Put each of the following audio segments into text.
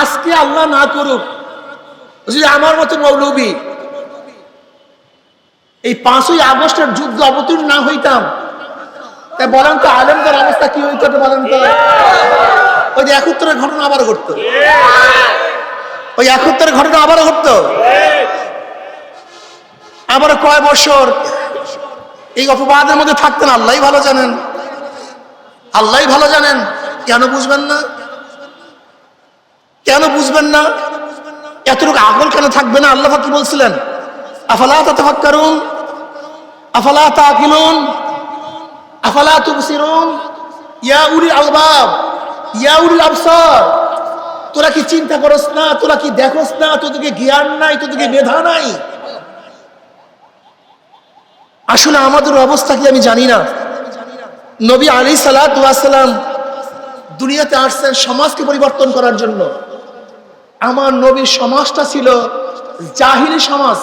আজকে আল্লাহ না করুক যদি আমার মতো মৌলবী। এই পাঁচই আগস্টের যুদ্ধ অবতীর্ণ না হইতাম। তাই বলেন তো, আলেমদের অবস্থা কি হইতো বলেন তো। ওই যে একত্তরের ঘটনা আবার ঘটতো। ওই একত্রের ঘটনা আবার ঘটতো। আবার কয় বছর এই অপবাদের মধ্যে থাকতেন আল্লাহ ভালো জানেন। আল্লাহ ভালো জানেন। কেন বুঝবেন না? কেন বুঝবেন না? এতটুকু আগল কেন থাকবে না? আল্লাহ কি বলছিলেন? আফালা তাতাফাক্কারুন? আফালা তাকিলুন আফালা তুবসিরুন? ইয়া উলিল আলবাব, ইয়া উলিল আবসার। তোরা কি চিন্তা করস না? তোরা কি দেখোস না? তোদেরকে জ্ঞান নাই, তোদেরকে মেধা নাই? আসলে আমাদের অবস্থা কি আমি জানি না। নবী আলী সালাম দুনিয়াতে আসছেন সমাজকে পরিবর্তন করার জন্য। আমার নবীর সমাজটা ছিল জাহিলি সমাজ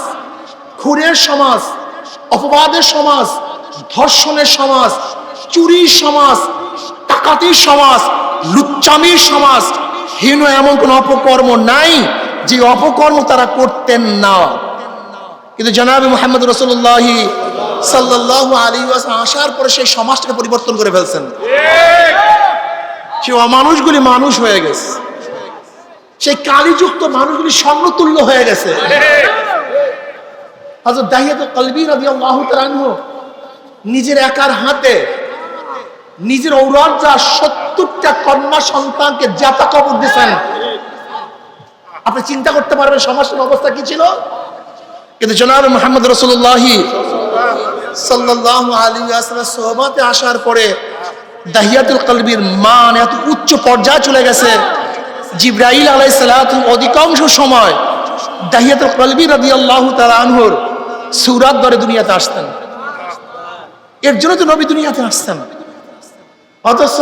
খুনের সমাজ অপবাদের সমাজ ধর্ষণের সমাজ চুরির সমাজ টাকাতির সমাজ লুচ্চামির সমাজ। হীন এমন কোন অপকর্ম নাই যে অপকর্ম তারা করতেন না। কিন্তু জনাবি মোহাম্মদ রসুল্লাহ সাল্লাহ আলী আসার পরে সেই সমাজটাকে পরিবর্তন করে ফেলছেন। সে অমানুষগুলি মানুষ হয়ে গেছে। সেই কালিযুক্ত মানুষগুলি স্বর্ণতুল্য হয়ে গেছে। নিজের একার হাতে নিজের ঔরজ্জা সত্তরটা কন্যা সন্তানকে জাতা কবর দিয়েছেন। আপনি চিন্তা করতে পারবেন সমাজের অবস্থা কি ছিল? কিন্তু জনাব মোহাম্মদ রসুল্লাহি আসার পরে দাহিয়াতুল কলবির মান এত উচ্চ পর্যায়ে চলে গেছে। জিব্রাইল আলাই অধিকাংশ সময় দাহিয়াতুল কলবি রবি আল্লাহ তালা আনহুর সুরাত দরে দুনিয়াতে আসতেন। এর জন্য তো নবী দুনিয়াতে আসতেন। অথচ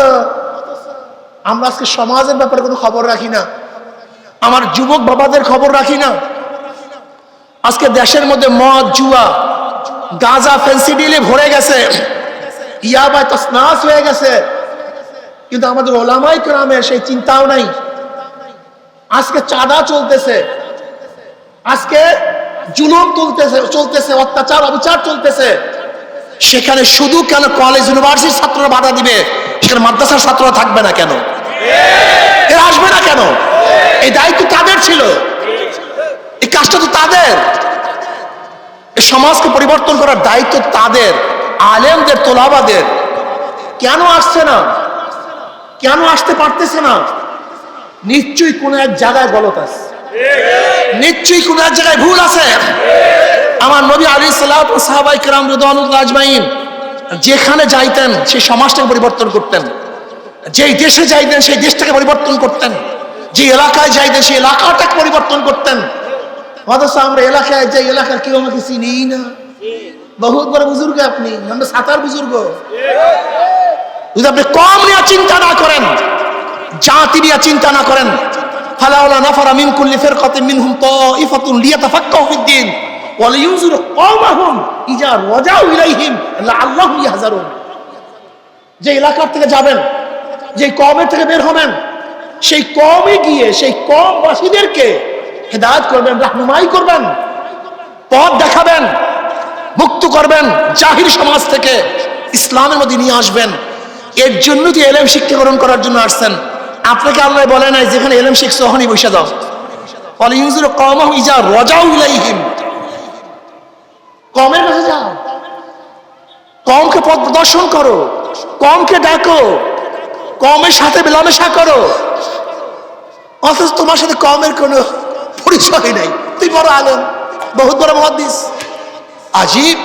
আমরা আজকে সমাজের ব্যাপারে কোনো খবর রাখি না। আমার যুবক বাবাদের খবর রাখি না। আজকে দেশের মধ্যে মদ, জুয়া, গাঁজা ফেন্সিডিলে ভরে গেছে। ইয়াবায় তসনাস হয়ে গেছে। কিন্তু আমাদের ওলামাই গ্রামে সেই চিন্তাও নাই। আজকে চাঁদা চলতেছে। আজকে জুলুম চলতেছে চলতেছে, অত্যাচার, অবিচার চলতেছে। সেখানে শুধু কেন কলেজ ইউনিভার্সিটির ছাত্ররা বাধা দিবে? সেখানে মাদ্রাসার ছাত্ররা থাকবে না কেন? এরা আসবে না কেন? এই দায়িত্ব তাদের ছিল। এই কাজটা তো তাদের। এই সমাজকে পরিবর্তন করার দায়িত্ব তাদের। আলেমদের, তোলাবাদের। কেন আসছে না? কেন আসতে পারতেছে না? নিশ্চয়ই কোনো এক জায়গায় গলত আছে। নিশ্চয়ই কোনো এক জায়গায় ভুল আছে। আমার নবী আলী সাল্লাহ সাহাবাই কেরাম যেখানে যাইতেন সেই সমাজটাকে পরিবর্তন করতেন। যেই দেশে যাইতেন, সেই দেশটাকে পরিবর্তন করতেন। যে এলাকায় যাইতেন, সেই এলাকাটাকে পরিবর্তন করতেন। অথচ আমরা এলাকায় যাই এলাকার কেউ আমাকে চিনি না। বহুত বড় বুজুর্গ আপনি, আমরা সাঁতার বুজুর্গ। যদি আপনি কম নিয়ে চিন্তা না করেন জাতি নিয়ে চিন্তা না করেন। ইজা যে এলাকার থেকে যাবেন, যে কমের থেকে বের হবেন, সেই কমে গিয়ে, সেই কমবাসীদেরকে হেদায়ত করবেন, রাহনুমাই করবেন, পথ দেখাবেন, মুক্ত করবেন, জাহির সমাজ থেকে ইসলামের মধ্যে নিয়ে আসবেন। এর জন্য তো এলেম শিক্ষাকরণ করার জন্য আসছেন। আপনাকে আল্লাহ বলে নাই যেখানে এলম শিখছো ওখানেই বসে দাও ফলে ইউজুর কম ইজা রজাউ ইলাইহিম। কমের কাছে যাও। কমকে পথ প্রদর্শন করো। কমকে ডাকো। কমের সাথে মেলামেশা করো। অথচ তোমার সাথে কমের কোনো পরিচয় নেই। তুই বড় আলম, বহুত বড় মহাদিস আজীব।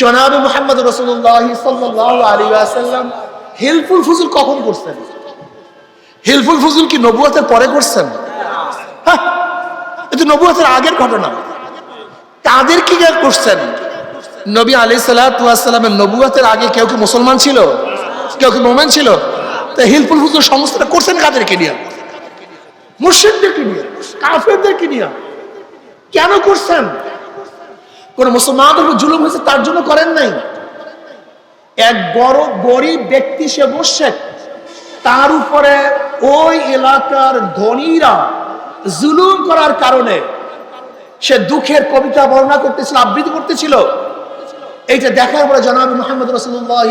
জনাব মোহাম্মদ রসুল্লাহ সাল্লাহ আলী আসাল্লাম হেলফুল ফুজুল কখন করছেন? হেলফুল ফুজুল কি নবুয়াতের পরে করছেন? হ্যাঁ এটা নবুয়াতের আগের ঘটনা। তাদের কি করছেন? নবী আলি সাল্লামের নবুয়াতের আগে কেউ কি মুসলমান ছিল? কেউ কি মোমেন ছিল? তা হিলফুল ফুজুল সমস্তটা করছেন কাদেরকে নিয়ে? মুর্শিদদেরকে নিয়ে? কাফেরদেরকে নিয়ে? কেন করছেন? কোন মুসলমানের উপর জুলুম হয়েছে তার জন্য করেন নাই? এক বড় গরিব ব্যক্তি সে মোর্শেক তার উপরে ওই এলাকার ধনীরা জুলুম করার কারণে সে দুঃখের কবিতা বর্ণনা করতেছিল, আবৃত্তি করতেছিল। এইটা দেখার পরে জনাব মোহাম্মদ রসুল্লাহ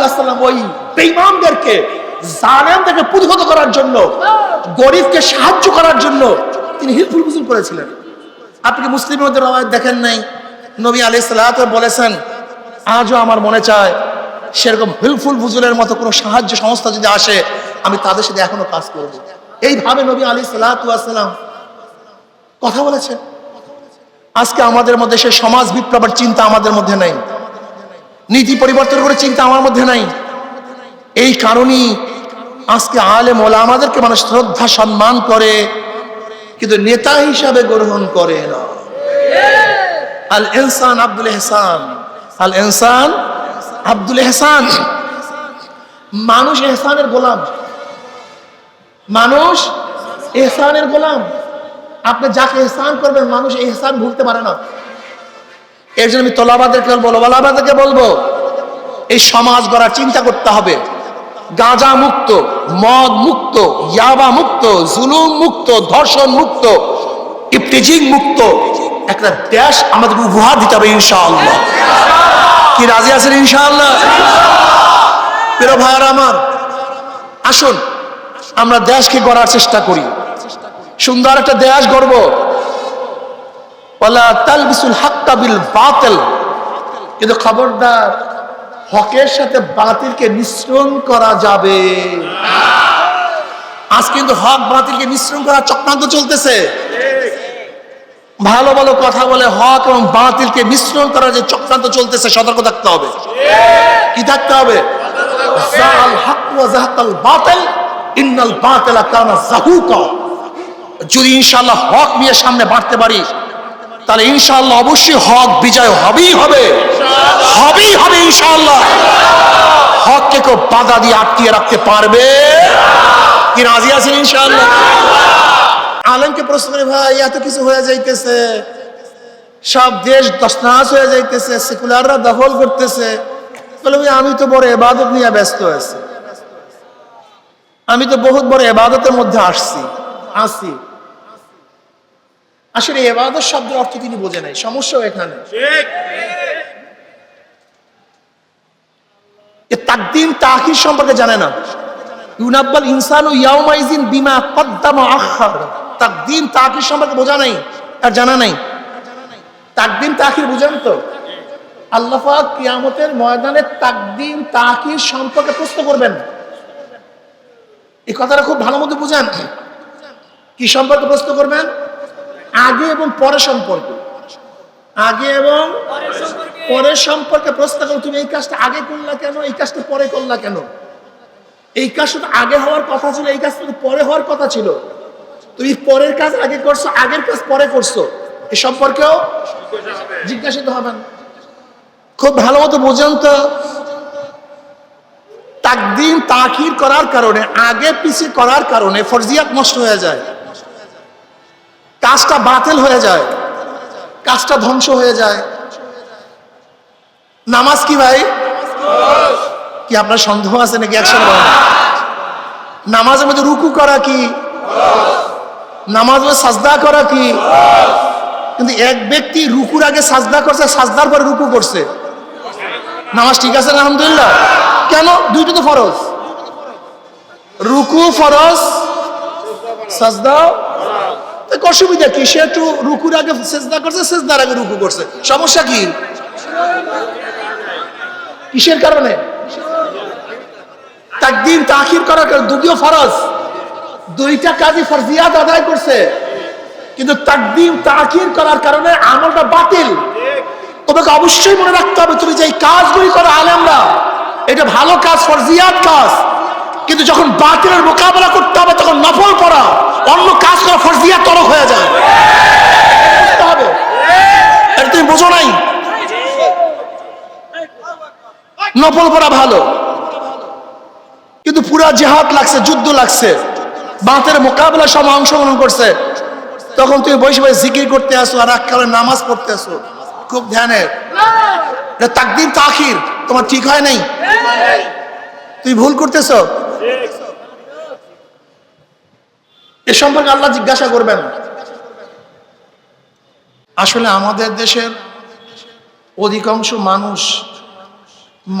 ওয়াসাল্লাম ওই বেঈমানদেরকে, জালেমদেরকে প্রতিহত করার জন্য, গরিবকে সাহায্য করার জন্য তিনি হিলফুল ফুজুল করেছিলেন। আপনি কি মুসলিমের মধ্যে দেখেন নাই? নবী আলাইহিস সালাত বলেছেন, আজও আমার মনে চায় সেরকম হিলফুল ফুজুলের মতো কোনো সাহায্য সংস্থা যদি আসে, আমি তাদের সাথে এখনও কাজ করব। এইভাবে নবী আলী সালাম কথা বলেছেন। আজকে আমাদের মধ্যে সে সমাজ বিপ্লবের চিন্তা আমাদের মধ্যে নাই। নীতি পরিবর্তন করে চিন্তা আমার মধ্যে নাই। এই কারণেই আজকে আলে মোলা আমাদেরকে মানুষ শ্রদ্ধা, সম্মান করে, কিন্তু নেতা হিসাবে গ্রহণ করে না। আল ইনসান আব্দুল এহসান আল ইনসান আব্দুল এহসান। মানুষ এহসানের গোলাম। মানুষ এহসানের গোলাম। আপনি যাকে এহসান করবেন, মানুষ এহসান ভুলতে পারে না। এর জন্য আমি তোলাবাদেরকে বলব ওলাবাদেরকে বলব, এই সমাজ গড়ার চিন্তা করতে হবে। গাঁজা মুক্ত, মদ মুক্ত, ইয়াবা মুক্ত, জুলুম মুক্ত, ধর্ষণ মুক্ত, ইফতিজিং মুক্ত। একটা দেশ আমাদের উপহার দিতে হবে ইনশাআল্লাহ। কি রাজি আছেন ইনশাআল্লাহ? প্রিয় ভাইয়ার আমার, আসুন, আমরা দেশকে গড়ার চেষ্টা করি। সুন্দর একটা দেশ গড়ব। ওয়ালা তালবিসুল হাক্কা বিল বাতিল। কিন্তু খবরদার, হকের সাথে বাতিলকে মিশ্রণ করা যাবে। আজ কিন্তু হক বাতিলকে মিশ্রণ করার চক্রান্ত চলতেছে। ভালো ভালো কথা বলে হক এবং বাতিলকে মিশ্রণ করার যে চক্রান্ত চলতেছে, সতর্ক থাকতে হবে। কি থাকতে হবে? যদি ইনশাআল্লাহ হক নিয়ে সামনে বাড়তে পারি, তাহলে ইনশাআল্লাহ অবশ্যই হক বিজয় হবেই হবে। হবেই হবে ইনশাআল্লাহ। হককে কেউ বাধা দিয়ে আটকিয়ে রাখতে পারবে? কি রাজি আছেন ইনশাআল্লাহ? আলমকে প্রশ্ন করে ভাই এত কিছু হয়ে যাইতেছে। সব দেশ দশনাশ হয়ে যাইতেছে সেকুলাররা দখল করতেছে। বলে আমি তো বড় এবাদত নিয়ে ব্যস্ত আছি। আমি তো বহুত বড় এবাদতের মধ্যে আসছি আসি আসলে এবাদত শব্দের অর্থ তিনি বোঝে নাই সমস্যাও এখানে। এ তাকদিম তাখির সম্পর্কে জানে না। ইউনাব্বাল ইনসান ও ইয়াউমাইজিন বিমা কদ্দামা আখার। তাকদিম তাখির সম্পর্কে বোঝা নাই, আর জানা নাই। তাকদিম তাখির বুঝেন তো? আল্লাহ পাক কিয়ামতের ময়দানে তাকদিন তাখির সম্পর্কে প্রশ্ন করবেন। এই কথাটা খুব ভালো মতো বুঝেন। কি সম্পর্কে প্রশ্ন করবেন? আগে এবং পরে সম্পর্কে। আগে এবং পরের সম্পর্কে প্রশ্ন করো তুমি এই কাজটা আগে করলা কেন? এই কাজটা পরে করলা কেন? এই কাজটা আগে হওয়ার কথা ছিল, এই কাজটা পরে হওয়ার কথা ছিল। তুমি পরের কাজ আগে করছ, আগের কাজ পরে করছ। এ সম্পর্কেও জিজ্ঞাসিত হবেন। খুব ভালো মতো বোঝেন তো। তাকদিম তাখির করার কারণে, আগে পিছিয়ে করার কারণে ফরজিয়াত নষ্ট হয়ে যায়। কাজটা বাতিল হয়ে যায়। কাজটা ধ্বংস হয়ে যায়। নামাজ কি ভাই? কি আপনার সন্দেহ আছে নাকি? বলেন। নামাজের মধ্যে রুকু করা কি? নামাজ সাজদা করা কি? কিন্তু এক ব্যক্তি রুকুর আগে সাজদা করছে, সাজদার পরে রুকু করছে। নামাজ ঠিক আছে আলহামদুলিল্লাহ? কেন? দুইটা তো ফরজ। রুকু ফরজ, সাজদা? তো অসুবিধা কি? সে একটু রুকুর আগে সেজদা করছে, সেজদার আগে রুকু করছে। সমস্যা কি? কিসের কারণে? তাকদিম তাখির করার কারণে দুটিও ফরজ। দুইটা কাজই ফরজিয়াত আদায় করছে। কিন্তু তাকদিম তাখির করার কারণে আমলটা বাতিল। তোমাকে অবশ্যই মনে রাখতে হবে, তুমি যে কাজগুলি করো আলেমরা, এটা ভালো কাজ, ফরজিয়াত কাজ। কিন্তু যখন বাতিলের মোকাবেলা করতে হবে, তখন নফল করা অন্য কাজ করা ফরজিয়াত তরক হয়ে যায়। হবে। এটা তুমি বোঝো নাই? নফল করা ভালো। কিন্তু পুরা জেহাদ লাগছে, যুদ্ধ লাগছে। বাতের মোকাবেলা সব অংশগ্রহণ করছে। তখন তুমি বসে বসে জিকির করতে আসো আর এক কালে নামাজ পড়তে আসো। খুব ধ্যানের। তাকদিম তাখির তোমার ঠিক হয় নাই? তুই ভুল করতেছ? এ সম্পর্কে আল্লাহ জিজ্ঞাসা করবেন। আসলে আমাদের দেশের অধিকাংশ মানুষ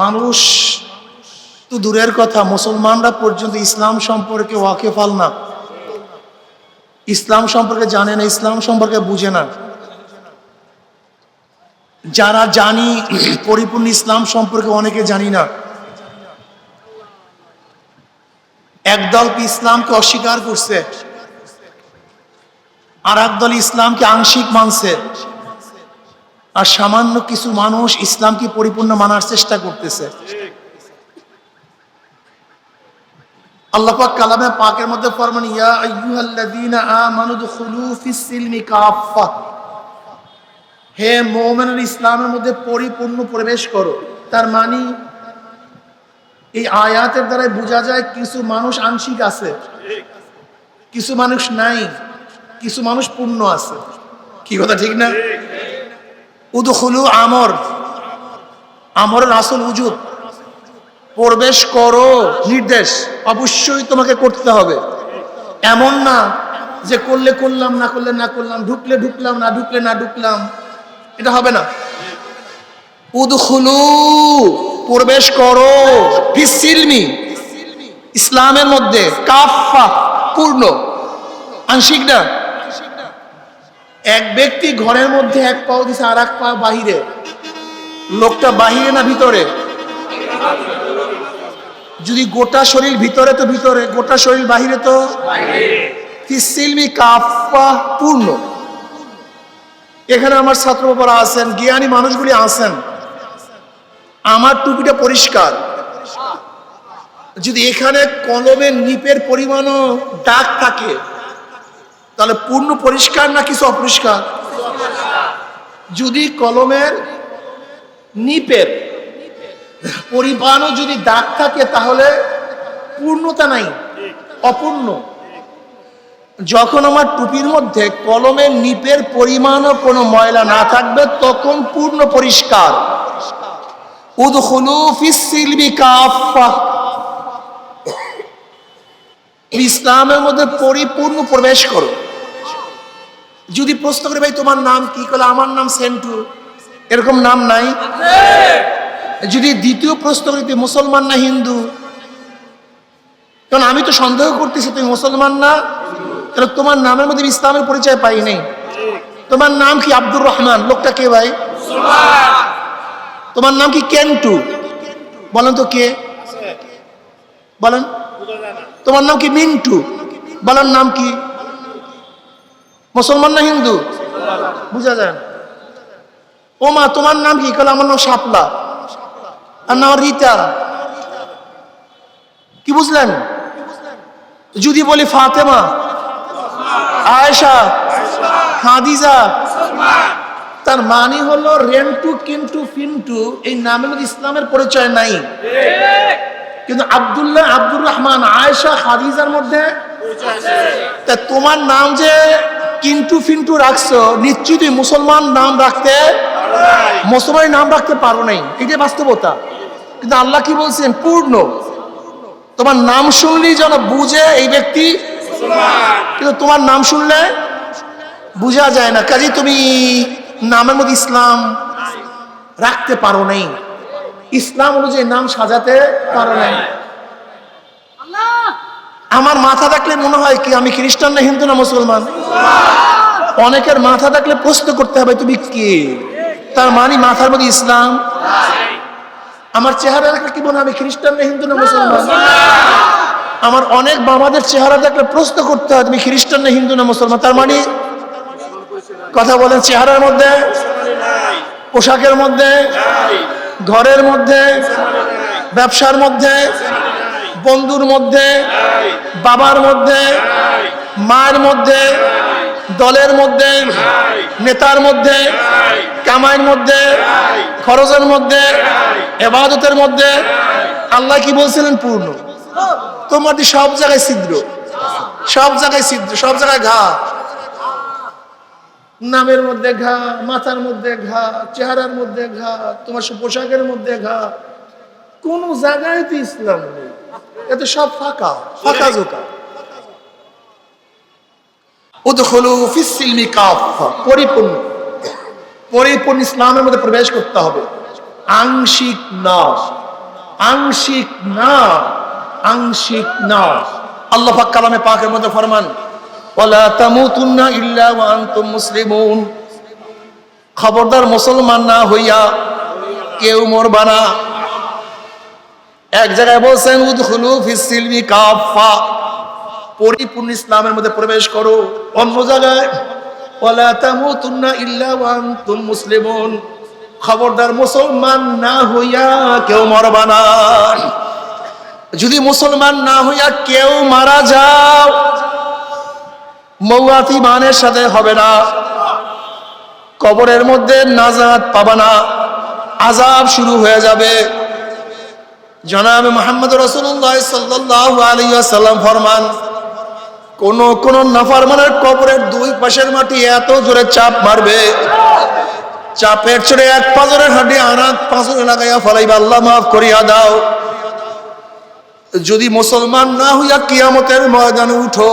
মানুষ তো দূরের কথা, মুসলমানরা পর্যন্ত ইসলাম সম্পর্কে ওয়াকেফাল না। ইসলাম সম্পর্কে জানে না, ইসলাম সম্পর্কে বুঝে না। যারা জানি, পরিপূর্ণ ইসলাম সম্পর্কে অনেকে জানি না। একদল ইসলামকে অস্বীকার করছে আর একদল ইসলামকে আংশিক মানছে। আর সামান্য কিছু মানুষ ইসলামকে পরিপূর্ণ মানার চেষ্টা করতেছে। আল্লাহ পাক কালামে পাকের মধ্যে ফরমান, ইয়া আইয়ুহাল্লাযীনা আমানু ফিস সিলমি হে মুমিনের ইসলামের মধ্যে পরিপূর্ণ প্রবেশ করো। তার মানে এই আয়াতের দ্বারা বোঝা যায় কিছু মানুষ আংশিক আছে, কিছু মানুষ নাই, কিছু মানুষ পূর্ণ আছে। কি কথা, ঠিক না? উদখুলু আমর আমর আসল উজুদ প্রবেশ করো, নির্দেশ অবশ্যই তোমাকে করতে হবে। এমন না যে করলে করলাম, না করলে না করলাম, ঢুকলে ঢুকলাম, না ঢুকলে না ঢুকলাম, এটা হবে না। উদখুলু, প্রবেশ করো ইসলামের মধ্যে কাফা পূর্ণ। আংশিক না? এক ব্যক্তি ঘরের মধ্যে এক পাও দিছে আর এক পা বাহিরে। লোকটা বাহিরে না ভিতরে? যদি গোটা শরীর ভিতরে তো ভিতরে, গোটা শরীর বাহিরে তো? পূর্ণ। এখানে আমার ছাত্র বাবারা আছেন, জ্ঞানী মানুষগুলি আছেন। আমার টুপিটা পরিষ্কার। যদি এখানে কলমের নিপের পরিমাণও দাগ থাকে, তাহলে পূর্ণ পরিষ্কার না কিছু অপরিষ্কার? যদি কলমের নিপের পরিমাণও যদি দাগ থাকে তাহলে পূর্ণতা নাই, অপূর্ণ। যখন আমার টুপির মধ্যে কলমের নিপের পরিমাণও কোনো ময়লা না থাকবে, তখন পূর্ণ পরিষ্কার। ইসলামের মধ্যে পরিপূর্ণ প্রবেশ করো। যদি প্রশ্ন করে, ভাই, তোমার নাম কি? কলে আমার নাম সেন্টু। এরকম নাম নাই? যদি দ্বিতীয় প্রশ্ন করি তুই মুসলমান না হিন্দু? কারণ আমি তো সন্দেহ করতেছি তুমি মুসলমান না? তাহলে তোমার নামের মধ্যে ইসলামের পরিচয় পাই নাই। তোমার নাম কি আব্দুর রহমান? লোকটা কে ভাই? তোমার নাম কি কেন্টু? বলেন তো কে? বলেন। তোমার নাম কি মিন্টু? বলেন নাম কি? মুসলমান না হিন্দু? বুঝা যায় ও মা তোমার নাম কি? কলে আমার নাম শাপলা। আর কি বুঝলেন? যদি বলি ফাতেমা, আয়েশা, খাদিজা, তার মানে হলো রেন্টু, কিন্টু, ফিন্টু, এই নামের ইসলামের পরিচয় নাই। কিন্তু আব্দুল্লাহ, আব্দুর রহমান, আয়েশা হাদিজার মধ্যে, তা তোমার নাম যে কিন্টু, ফিন্টু রাখছো নিশ্চয়ই মুসলমান নাম রাখতে মুসলমান নাম রাখতে পারো নাই। এটাই বাস্তবতা। কিন্তু আল্লাহ কি বলছেন? পূর্ণ। তোমার নাম শুনলেই যেন বুঝে এই ব্যক্তি? কিন্তু তোমার নাম শুনলে বোঝা যায় না। কাজে তুমি নামের মধ্যে ইসলাম রাখতে পারো নাই। ইসলাম অনুযায়ী নাম সাজাতে পারো নাই। আমার মাথা দেখলে মনে হয় কি, আমি খ্রিস্টান না হিন্দু না মুসলমান? অনেকের মাথা দেখলে প্রশ্ন করতে হবে, তুমি কে? তার মানে মাথার মধ্যে ইসলাম আমার চেহারা দেখলে কি মনে হবে খ্রিস্টান না হিন্দু না মুসলমান? আমার অনেক বাবাদের চেহারা দেখলে প্রশ্ন করতে হয় তুমি খ্রিস্টান না হিন্দু না মুসলমান? তার মানে কথা বলেন চেহারার মধ্যে পোশাকের মধ্যে ঘরের মধ্যে ব্যবসার মধ্যে বন্ধুর মধ্যে বাবার মধ্যে মায়ের মধ্যে দলের মধ্যে নেতার মধ্যে কামাইয়ের মধ্যে খরচের মধ্যে এবাদতের মধ্যে আল্লাহ কি বলছিলেন? পূর্ণ। তোমার দি সব জায়গায় ছিদ্র, সব জায়গায় ছিদ্র, সব জায়গায় ঘা। নামের মধ্যে ঘা, মাথার মধ্যে ঘা, চেহারার মধ্যে ঘা, তোমার পোশাকের মধ্যে ঘা। কোন জায়গায় তো ইসলাম নেই। এত সব ফাঁকা ফাঁকা জোকা পরিপূর্ণ। পরিপূর্ণ ইসলামের মধ্যে প্রবেশ করতে হবে। আংশিক না। আংশিক না আংশিক না। আল্লাহ পাক কালামে পাকের মধ্যে ফরমান, ওয়ালা তামুতুন্না ইল্লা ওয়া আনতুম মুসলিমুন। খবরদার মুসলমান না হইয়া কেউ মরবা না। এক জায়গায় বলছেন, উদখুলু ফিস সিলমি কাফা পরিপূর্ণ ইসলামের মধ্যে প্রবেশ করো। অন্য জায়গায়, ওয়ালা তামুতুন্না ইল্লা ওয়া আনতুম মুসলিমুন। খবরদার মুসলমান না হইয়া কেউ মরবা না। যদি মুসলমান না হইয়া কেউ মারা যাও, মৌয়াতি মানের সাথে হবে না। কবরের মধ্যে নাজাত পাবা না। আজাব শুরু হয়ে যাবে। জনাব মোহাম্মদ রসুল্লাহ সাল্লাহ আলিয়াল্লাম ফরমান, কোন কোন নাফারমানের কবরের দুই পাশের মাটি এত জোরে চাপ মারবে। চাপের চড়ে এক পাজরের হাঁটি আনাত পাঁচরে লাগাইয়া ফলাইবা, আল্লাহ মাফ করিয়া দাও। যদি মুসলমান না হইয়া কিয়ামতের ময়দানে উঠো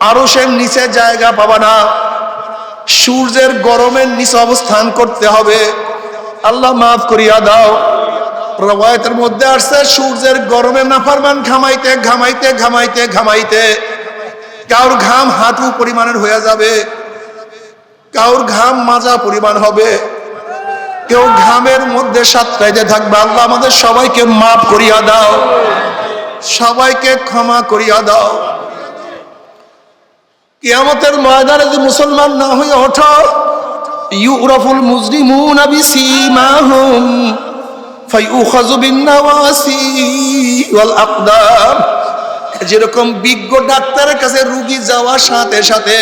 আরও সে নিচে জায়গা পাবা না। সূর্যের গরমের নিচে অবস্থান করতে হবে। আল্লাহ মাফ করিয়া দাও। রবায়তের মধ্যে আসছে, সূর্যের গরমে নাফারমান ঘামাইতে ঘামাইতে ঘামাইতে ঘামাইতে। কাউর ঘাম হাঁটু পরিমাণের হয়ে যাবে। কাউর ঘাম মাজা পরিমাণ হবে। কেউ ঘামের মধ্যে সাতটাইতে থাকবে। আল্লাহ আমাদের সবাইকে মাফ করিয়া দাও। সবাইকে ক্ষমা করিয়া দাও। কিয়ামতের ময়দানে যদি মুসলমান না হয়ে ওঠো, ইউরাফুল মুজরিমুন বিসীমাহুম, ফায়ুখাযু বিন-নাওয়াসি ওয়াল আকদাম যেরকম বিজ্ঞ ডাক্তারের কাছে রুগী যাওয়ার সাথে সাথে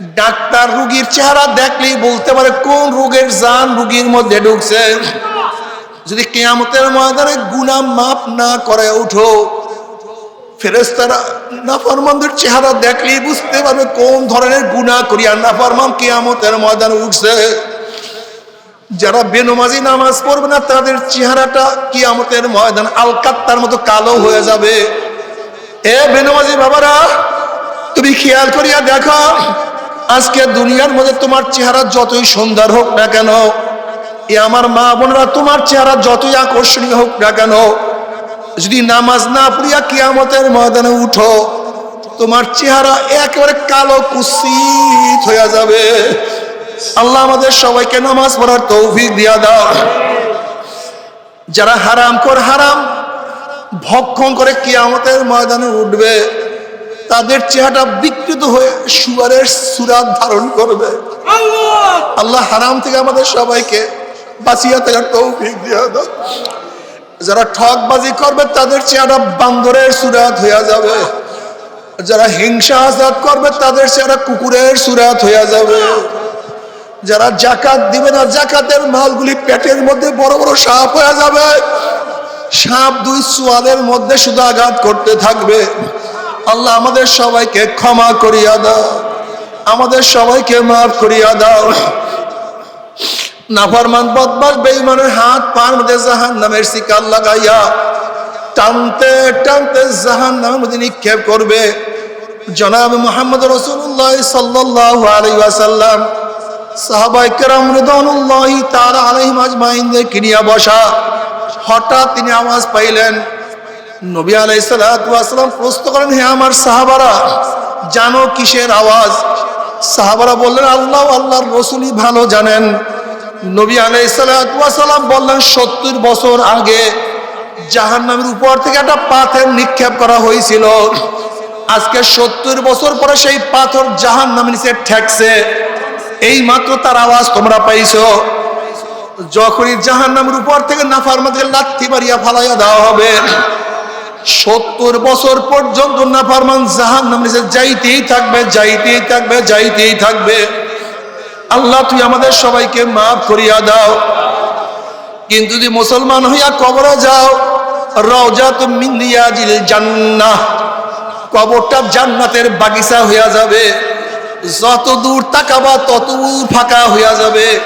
ডাক্তার রুগীর চেহারা দেখলেই বলতে পারে, কোন রোগের জান রুগীর মধ্যে ঢুকছে? যদি কেয়ামতের ময়দানে গুনাহ মাফ না করে উঠো ফেরেস্তারা নাফরমানদের চেহারা দেখলেই বুঝতে পারবে কোন ধরনের গুনাহ করিয়া নাফরমান কিয়ামতের ময়দানে উঠছে। যারা বেনমাজি নামাজ পড়বে না, তাদের চেহারাটা কিয়ামতের ময়দান আলকাত্তার মতো কালো হয়ে যাবে। এ বেনমাজি বাবারা, তুমি খেয়াল করিয়া দেখো আজকে দুনিয়ার মধ্যে তোমার চেহারা যতই সুন্দর হোক না কেন, এ আমার মা বোনরা তোমার চেহারা যতই আকর্ষণীয় হোক না কেন, যদি নামাজ না পড়িয়া কিয়ামতের ময়দানে উঠো, তোমার চেহারা একেবারে কালো কুসিত হয়ে যাবে। আল্লাহ আমাদের সবাইকে নামাজ পড়ার তৌফিক দিয়া দাও। যারা হারাম কর হারাম, ভক্ষণ করে কিয়ামতের ময়দানে উঠবে। তাদের চেহারাটা বিকৃত হয়ে সুয়ারের সুরাত ধারণ করবে। আল্লাহ হারাম থেকে আমাদের সবাইকে বাঁচিয়ে থাকার তৌফিক দিয়া যারা ঠকবাজি করবে, তাদের চেহারা বান্দরের সুরাত হইয়া যাবে। যারা হিংসা আজাদ করবে, তাদের চেহারা কুকুরের সুরাত হইয়া যাবে। যারা জাকাত দিবে না, জাকাতের মালগুলি পেটের মধ্যে বড় বড় সাপ হয়ে যাবে। সাপ দুই সোয়ালের মধ্যে শুধু আঘাত করতে থাকবে। আল্লাহ আমাদের সবাইকে ক্ষমা করিয়া দাও। আমাদের সবাইকে মাফ করিয়া দাও। নাফরমান বদমাস বেঈমানের হাত পার মধ্যে জাহান নামের শিকার লাগাইয়া টানতে টানতে জাহান নামের মধ্যে নিক্ষেপ করবে। জনাব মোহাম্মদ রসুল্লাহ সাল্লাহ আলাইসাল্লাম সাহাবাই কেরাম রিদানুল্লাহ তারা আলাইহিম আজমাইনদের কিনিয়া বসা। হঠাৎ তিনি আওয়াজ পাইলেন নবী আলাই সালাম প্রশ্ন করেন, হে আমার সাহাবারা, জানো কিসের আওয়াজ? সাহাবারা বললেন, আল্লাহ, আল্লাহর রসুলই ভালো জানেন। নবী আলাই সালাম বললেন, সত্তর বছর আগে জাহান্নামের উপর থেকে একটা পাথর নিক্ষেপ করা হয়েছিল। আজকে সত্তর বছর পরে সেই পাথর জাহান্নামের নিচে ঠেকছে। এই মাত্র তার আওয়াজ তোমরা পাইছো। যখনই জাহান্নামের উপর থেকে নাফার মাঝে লাথি মারিয়া ফালাইয়া দেওয়া হবে সত্তর বছর পর্যন্ত নাফারমান জাহান নামে যাইতেই থাকবে যাইতেই থাকবে যাইতেই থাকবে। আল্লাহ তুই আমাদের সবাইকে মাফ করিয়া দাও। কিন্তু যদি মুসলমান হইয়া কবরে যাও রওজা তো মিন্দিয়াজিল জান্নাহ, কবরটা জান্নাতের বাগিচা হইয়া যাবে। যত দূর তাকাবা, তত দূর ফাঁকা হইয়া যাবে।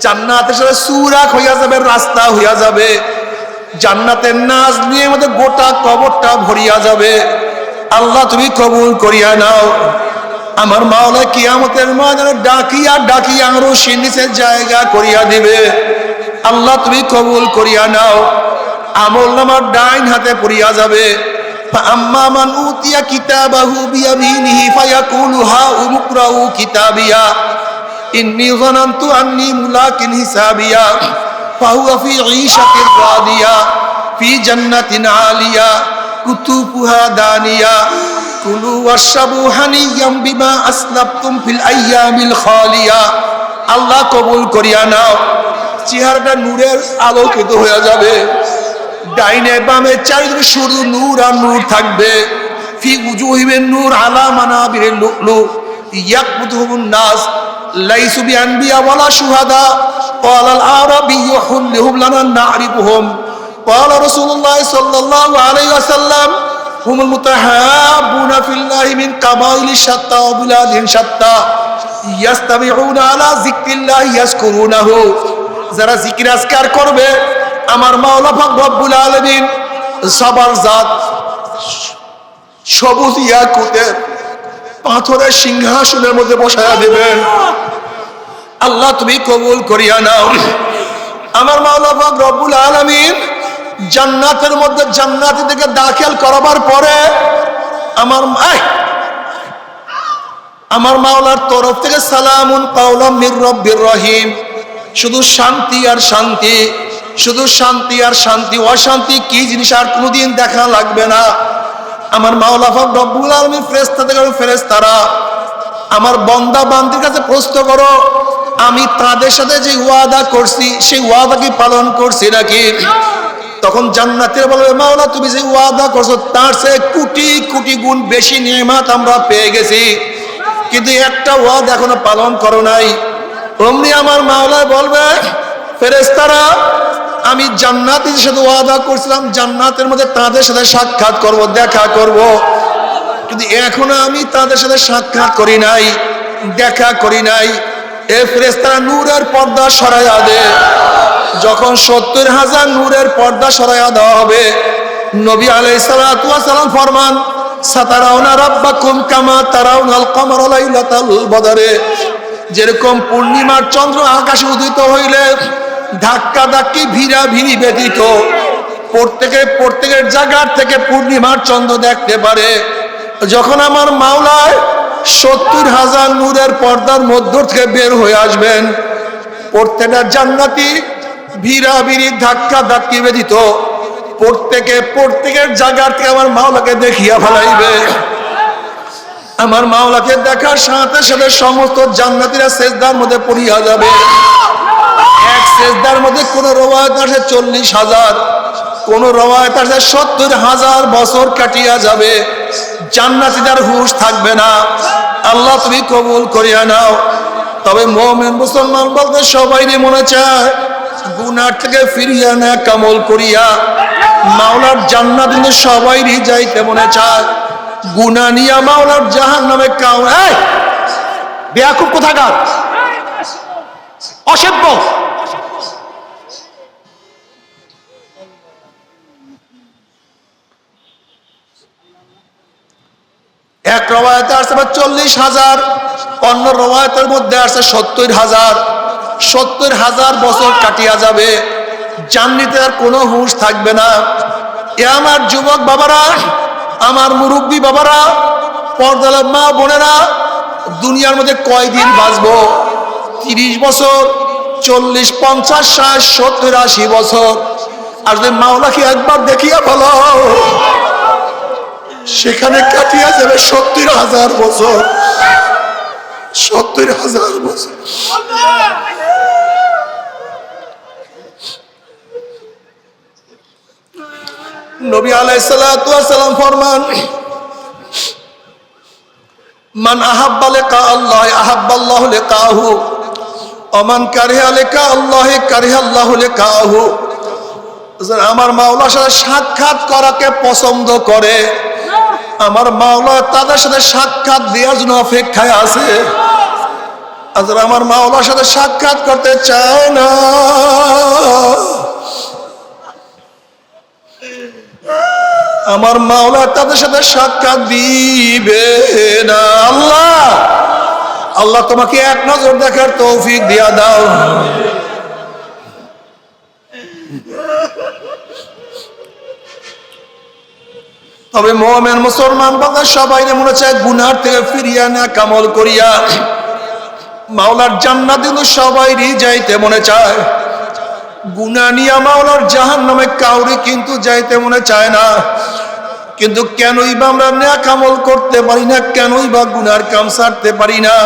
জান্নাতের সাথে সুরাক হইয়া যাবে, রাস্তা হইয়া যাবে। জান্নাতের নাজ নিয়ে আমাদের গোটা কবরটা ভরিয়া যাবে। আল্লাহ, তুমি কবুল করিয়া নাও। আমার মাওলা কিয়ামতের ময়দানে ডাকিয়া ডাকিয়া আরও সে নিচের জায়গা করিয়া দিবে। আল্লাহ, তুমি কবুল করিয়া নাও। আমল নামার ডাইন হাতে পড়িয়া যাবে। আম্মা মান ফাহুয়া ফি ঈশাতির রাদিয়া ফি জান্নাতিন আলিয়া কুতুবুহা দানিয়া কুলু ওয়াশরাবু হানিয়াম বিমা আসলাফতুম ফিল আইয়ামিল খালিয়া আল্লাহ কবুল করিয়া নাও। চেহারাটা নূরের আলোকিত হয়ে যাবে। ডাইনে বামে চারিদিকে শুধু নূর আর নূর থাকবে। ফি উজুহিমের নূর আলা মানাবির লুকলু ইয়াকবুতুহুমুন নাস। লাইসু বিআনবিয়া ওয়ালা শুহাদা قال العربي حلهم لنا نعرفهم قال رسول الله صلى الله عليه وسلم هم المتحابون في الله من قبائل شتى وبلاد شتى يستمعون على ذكر الله يذكرونه যারা জিকির আজকার করবে আমার মাওলা পাক রব্বুল আলামিন সবার জাত সবুজ ইয়াকুতের পাথরের সিংহাসনের মধ্যে বসায়া দেবেন। আল্লাহ, তুমি কবুল করিয়া নাও। আমার মাওলা পাক রব্বুল আলামিন জান্নাতের মধ্যে জান্নাতি থেকে দাখিল করাবার পরে আমার আমার মাওলার তরফ থেকে সালামুন কাউলাম মির রব্বির রহিম। শুধু শান্তি আর শান্তি, শুধু শান্তি আর শান্তি, অশান্তি কি জিনিস আর কোনোদিন দেখা লাগবে না। আমার মাওলা পাক রব্বুল আলামিন ফেরেশতা থেকে ফেরেশতারা, আমার বন্দা বান্দির কাছে প্রশ্ন করো, আমি তাদের সাথে যে ওয়াদা করছি, সেই ওয়াদা কি পালন করছি নাকি? তখন জান্নাতের বলবে মাওলা, তুমি যে ওয়াদা করছ, তার সে কোটি কোটি গুণ বেশি নিয়ামত আমরা পেয়ে গেছি। কিন্তু একটা ওয়াদা এখনও পালন করো নাই। অমনি আমার মাওলা বলবে ফেরেস্তারা আমি জান্নাতের সাথে ওয়াদা করছিলাম, জান্নাতের মধ্যে তাদের সাথে সাক্ষাৎ করব, দেখা করব। কিন্তু এখনও আমি তাদের সাথে সাক্ষাৎ করি নাই, দেখা করি নাই। এ ফেরেস্তারা নূরের পর্দা সরাইয়া দে। যখন সত্তর হাজার নূরের পর্দা সরাইয়া দেওয়া হবে, নবী আলাই সালাম ফরমান, সাতারাউনা রাব্বাকুম কামা তারাউনাল কমর লাইলাতাল বদরে। যেরকম পূর্ণিমার চন্দ্র আকাশে উদিত হইলে ধাক্কা ধাক্কি ভিড়া ভিড়ি ব্যতীত। প্রত্যেকের প্রত্যেকের জায়গার থেকে পূর্ণিমার চন্দ্র দেখতে পারে। যখন আমার মাওলায় সত্তর হাজার নূরের পর্দার মধ্য থেকে বের হয়ে আসবেন, প্রত্যেকটা জান্নাতি ভিড়া ভিড়ি ধাক্কা ধাক্কি ব্যতীত প্রত্যেকে, প্রত্যেকের জায়গার থেকে আমার মাওলাকে দেখিয়া ফেলাইবে। আমার মাওলাকে দেখার সাথে সাথে সমস্ত জান্নাতিরা সেজদার মধ্যে পড়িয়া যাবে। সেজদার মধ্যে কোন রবায়ত আসে চল্লিশ হাজার, কোন রবায়ত আসে সত্তর হাজার বছর কাটিয়া যাবে। জান্নাতিদার হুশ থাকবে না। আল্লাহ তুমি কবুল করিয়া নাও। তবে মোমেন মুসলমান বলতে সবাই মনে চায়, গুনার থেকে ফিরিয়া না কামল করিয়া। মাওলার জান্নাত কিন্তু সবাইরই যাইতে মনে চায়। গুনা নিয়া মাওলার জাহান নামে কাউ বেয়াকুব কোথাকার? অসভ্য। এক রবায়তে আসছে বা চল্লিশ হাজার, অন্য রবায়তের মধ্যে আসছে সত্তর হাজার। সত্তর হাজার বছর কাটিয়া যাবে, জান্নিতে আর কোনো হুঁশ থাকবে না। এ আমার যুবক বাবারা, আমার মুরব্বী বাবারা, পর্দালের মা বোনেরা, দুনিয়ার মধ্যে কয়দিন বাঁচবো? তিরিশ বছর, চল্লিশ, পঞ্চাশ, ষাট, সত্তর, আশি বছর। আর যদি মাওলাকে একবার দেখিয়া বলো সেখানে কাটিয়া যাবে সত্তর হাজার বছর। সত্তর হাজার বছর। নবী আলাইসালাম ফরমান, মান আহাব্বা লেকা আল্লাহ আহাব্বাল্লাহ লেকাহু অমান কারিহা লেকা আল্লাহ, কারিহা আল্লাহ লেকাহু। আমার মাওলার সাথে সাক্ষাৎ করাকে পছন্দ করে। আমার মাওলা তাদের সাথে সাক্ষাৎ দেওয়ার জন্য অপেক্ষায় আছে। আচ্ছা আমার মাওলার সাথে সাক্ষাৎ করতে চায় না। আমার মাওলা তাদের সাথে সাক্ষাৎ দিবে না। আল্লাহ আল্লাহ তোমাকে এক নজর দেখার তৌফিক দিয়া দাও। তবে মোহামেন মুসলমান বাংলা সবাই মনে চায় গুনার থেকে ফিরিয়া না কামল করিয়া। মাওলার জান্নাত কিন্তু সবাইরই যাইতে মনে চায়। গুনা নিয়া মাওলার জাহান নামে কাউরি কিন্তু যাইতে মনে চায় না। কিন্তু কেনই বা আমরা ন্যাক আমল করতে পারি না, কেনই বা গুনার কাম সারতে পারি না।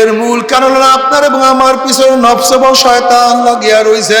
এর মূল কারণ আপনার এবং আমার পিছনে নফস এবং শয়তান লাগিয়া রয়েছে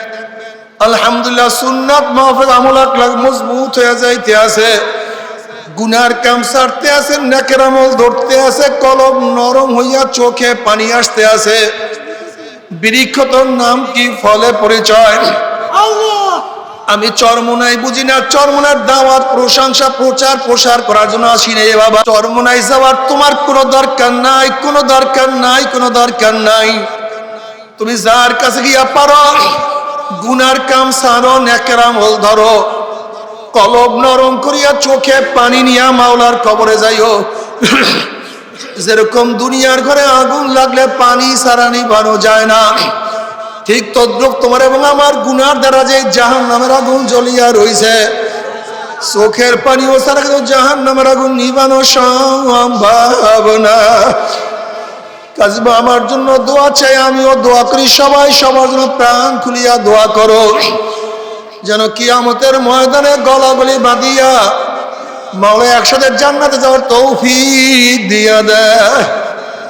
আলহামদুলিল্লাহ সুন্নাত মাহফিজ আমল আকলাক মজবুত হয়ে যাইতে আছে। গুনার কাম সারতে আছে নেকের আমল ধরতে আছে কলম নরম হইয়া চোখে পানি আসতে আছে। বৃক্ষতর নাম কি? ফলে পরিচয়। আমি চরমোনাই বুঝি না চরমোনার দাওয়াত প্রশংসা প্রচার প্রসার করার জন্য আসি রে বাবা। চরমোনাই যাওয়ার তোমার কোনো দরকার নাই কোনো দরকার নাই কোনো দরকার নাই। তুমি যার কাছে গিয়া পারো গুনার কাম সারো নেকেরাম হল ধরো। কলব নরম করিয়া চোখে পানি নিয়া মাওলার কবরে যাইও। যেরকম দুনিয়ার ঘরে আগুন লাগলে পানি সারা নিবানো যায় না। ঠিক তদ্রুপ তোমার এবং আমার গুনার দ্বারা যে জাহান নামের আগুন জ্বলিয়া রইছে। চোখের পানি ও সারা কিন্তু জাহান নামের আগুন নিবানো সম্ভব কাজবা, আমার জন্য দোয়া চাই, আমিও দোয়া করি, সবাই সবার জন্য প্রাণ খুলিয়া দোয়া করো। যেন কিয়ামতের ময়দানে গলাগলি বাঁধিয়া মাওলা একসাথে জান্নাতে যাওয়ার তৌফি দিয়া দেয়।